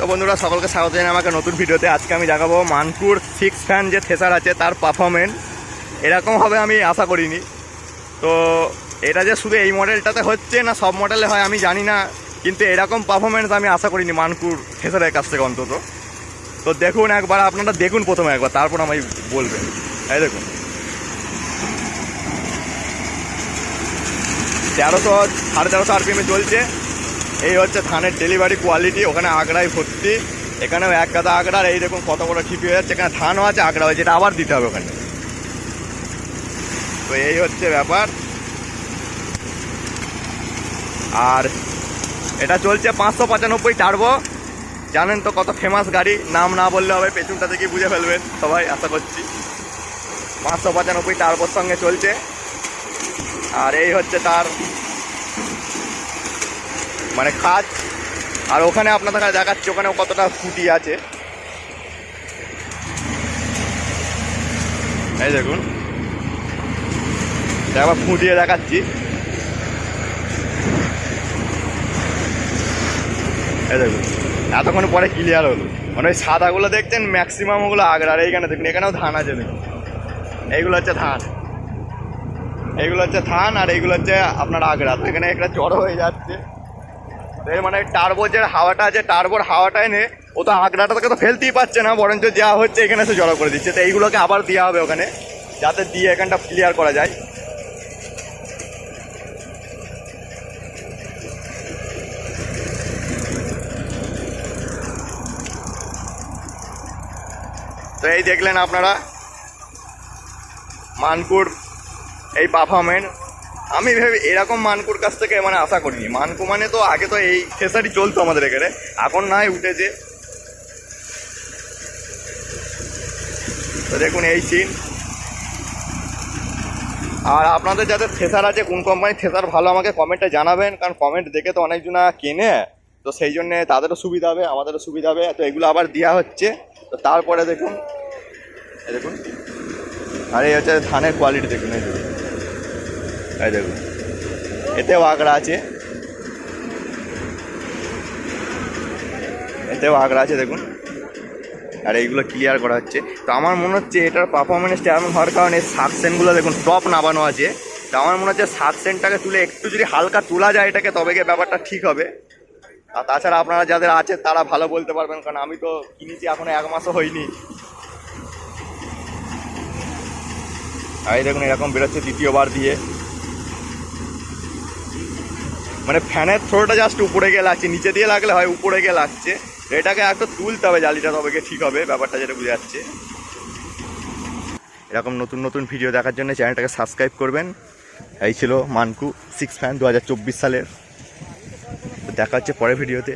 তো বন্ধুরা, সকলকে স্বাগত জানাই আমাকে নতুন ভিডিওতে। আজকে আমি দেখাবো মানকুর সিক্স ফ্যান যে থেসার আছে, তার পারফরমেন্স এরকম হবে আমি আশা করিনি। তো এটা যে শুধু এই মডেলটাতে হচ্ছে না, সব মডেলে হয় আমি জানি না, কিন্তু এরকম পারফরমেন্স আমি আশা করিনি মানকুর থেসারের কাছ থেকে অন্তত। তো দেখুন একবার, আপনারা দেখুন প্রথমে একবার, তারপর আমায় বলবেন। এই দেখুন। তেরোশো, সাড়ে তেরোশো আরপিএমে চলছে। এই হচ্ছে ধানের ডেলিভারি কোয়ালিটি ওখানে আগড়াই ভর্তি। এখানেও এক গাদা আগড়ার এই দেখুন কত বড় ঠিপি হয়ে যাচ্ছে। এখানে ধানও আছে আগড়া হয়েছে এটা আবার দিতে হবে ওখানে। তো এই হচ্ছে ব্যাপার। আর এটা চলছে পাঁচশো পঁচানব্বই টার্বো জানেন তো কত ফেমাস গাড়ি, নাম না বললে হবে, পেছনটা থেকে বুঝে ফেলবেন সবাই, আশা করছি। পাঁচশো পঁচানব্বই টার্বোর সঙ্গে চলছে। আর এই হচ্ছে তার মানে খাজ আর ওখানে আপনাদের দেখাচ্ছি ওখানে কতটা খুঁটি আছে। এই দেখুন। একবার ফুটিয়ে দেখাচ্ছি। এই দেখুন, এতক্ষণ পরে ক্লিয়ার হলো। মানে ওই সাদাগুলো দেখছেন ম্যাক্সিমাম ওগুলো আগড়ার। এইখানে দেখুন, এখানেও ধান আছে দেখুন এইগুলো হচ্ছে ধান। এইগুলো হচ্ছে ধান আর এইগুলো হচ্ছে আপনার আগড়া তো এখানে একটা জড়ো হয়ে যাচ্ছে। এর মানে টার্বোর যে হাওয়াটা আছে টার্বোর হাওয়াটা এনে ও তো আগড়াটা থেকে তো ফেলতেই পারছে না, বরঞ্চ যা হচ্ছে এখানে সে জড়ো করে দিচ্ছে। তো এইগুলোকে আবার দেওয়া হবে ওখানে, যাতে দিয়ে এখানটা ক্লিয়ার করা যায়। তো এই দেখলেন আপনারা, মানকুর এই পারফরমেন্স আমি ভেবে এরকম মানকুর কাছ থেকে মানে আশা করিনি। মানকু মানে তো আগে তো এই ফেসারি চলতো আমাদের এখানে। এখন নাই উঠেছে। তো দেখুন এই সিন আর আপনাদের যাদের থেসার আছে, কোন কোম্পানির থেসার ভালো আমাকে কমেন্টে জানাবেন। কারণ কমেন্ট দেখে তো অনেকজনা কেনে। তো সেই জন্যে তাদেরও সুবিধা হবে, আমাদেরও সুবিধা হবে। তো এগুলো আবার দেওয়া হচ্ছে। তো তারপরে দেখুন। দেখুন। আর এই হচ্ছে ধানের কোয়ালিটি দেখুন, এই দেখুন এই দেখুন। এতেও আগড়া আছে। এতেও আগড়া আছে, দেখুন। আর এইগুলো ক্লিয়ার করা হচ্ছে। তো আমার মনে হচ্ছে এটার পারফরমেন্সটা এমন হওয়ার কারণে সাকসেনগুলো দেখুন টপ নামানো আছে। তো আমার মনে হচ্ছে সাকসেনটাকে তুলে একটু যদি হালকা তোলা যায় এটাকে, তবে গিয়ে ব্যাপারটা ঠিক হবে। আর তাছাড়া আপনারা যাদের আছে, তারা ভালো বলতে পারবেন, কারণ আমি তো কিনেছি, এখনও এক মাসও হয়নি। আর দেখুন, এরকম বেরোচ্ছে দ্বিতীয়বার দিয়ে। মানে ফ্যানের থ্রোটা জাস্ট উপরে গিয়ে লাগছে, নিচে দিয়ে লাগলে হয় উপরে গিয়ে লাগছে। এটাকে একটু তুলতে হবে, জালিটা তবে ঠিক হবে, ব্যাপারটা যেটা বুঝে যাচ্ছে। এরকম নতুন নতুন ভিডিও দেখার জন্য চ্যানেলটাকে সাবস্ক্রাইব করবেন। এই ছিল মানকু সিক্স ফ্যান দু হাজার চব্বিশ সালের। দেখা হচ্ছে পরের ভিডিওতে